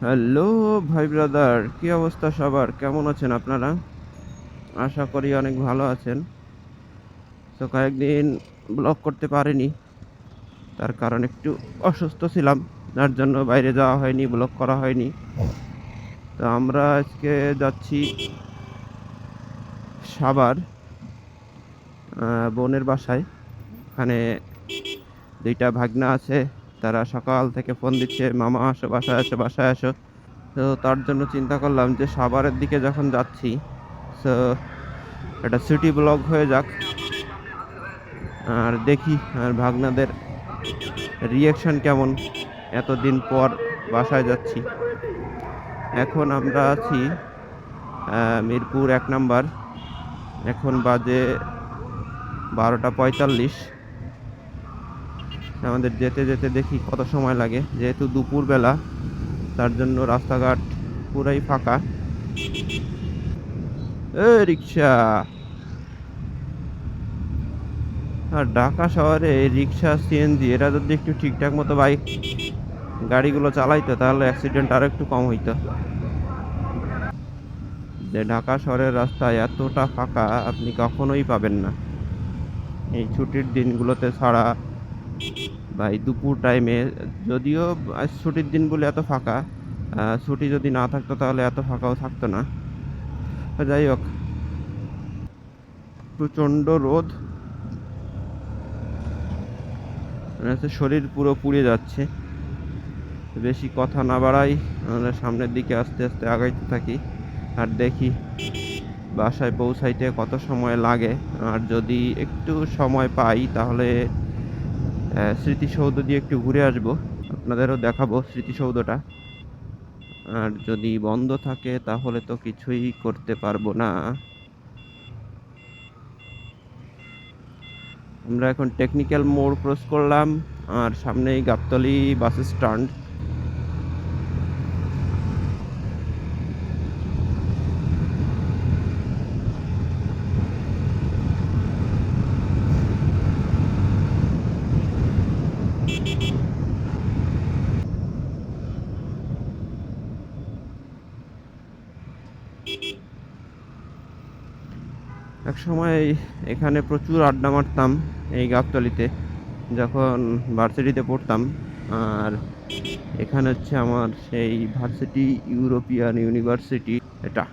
Hello, ভাই brother, কি অবস্থা সবার? কেমন আছেন আপনারা? আশা করি অনেক ভালো আছেন। তো কয়েকদিন ব্লগ করতে পারিনি। তার কারণ একটু অসুস্থ ছিলাম যার জন্য বাইরে যাওয়া হয়নি, ব্লগ করা হয়নি। তো আমরা আজকে যাচ্ছি সাবার বোনের বাসায়। ওখানে দুইটা ভাগনা আছে। তারা সকাল থেকে ফোন দিচ্ছে, মামা, আসো, বাসায় আসো বাসায় আসো। তো তার জন্য চিন্তা করলাম যে সাভারের দিকে যখন যাচ্ছি সো একটা সিটি ব্লগ হয়ে যাক আর দেখি আর ভাগনাদের রিয়াকশন কেমন এতদিন পর বাসায় যাচ্ছি। এখন আমরা আছি মিরপুর এক নাম্বার। এখন বাজে বারোটা পঁয়তাল্লিশ। আমাদের যেতে যেতে দেখি কত সময় লাগে। যেহেতু দুপুরবেলা, তার জন্য রাস্তাঘাট পুরাই ফাঁকা। এ রিক্সা। আর ঢাকা শহরে রিক্সা সিএনজি এরা যদি একটু ঠিকঠাক মতো বাইক গাড়িগুলো চালাইতো, তাহলে অ্যাক্সিডেন্ট আরও একটু কম হইতো। যে ঢাকা শহরের রাস্তায় এতটা ফাঁকা, আপনি কখনোই পাবেন না। এই ছুটির দিনগুলোতে ছাড়া বা এই দুপুর টাইমে যদিও আজ ছুটির দিন বলে এত ফাঁকা ছুটি যদি না থাকতো তাহলে এত ফাঁকাও থাকতো না। যাই হোক, প্রচণ্ড রোদ। হচ্ছে শরীর পুরো পুড়ে যাচ্ছে। বেশি কথা না বাড়াই, আমরা সামনের দিকে আস্তে আস্তে আগাইতে থাকি। আর দেখি বাসায় পৌঁছাইতে কত সময় লাগে। আর যদি একটু সময় পাই তাহলে স্মৃতিসৌধ দিয়ে একটু ঘুরে আসব। আপনাদেরও দেখাবো স্মৃতিসৌধটা। আর যদি বন্ধ থাকে, তাহলে তো কিছুই করতে পারব না। আমরা এখন টেকনিক্যাল মোড় ক্রস করলাম, আর সামনেই গাবতলি বাস স্ট্যান্ড এক সময় এখানে প্রচুর আড্ডা মারতাম এই গাবতলিতে, যখন ভার্সিটিতে পড়তাম। আর এখানে হচ্ছে আমার সেই ভার্সিটি ইউরোপিয়ান ইউনিভার্সিটি, এটা।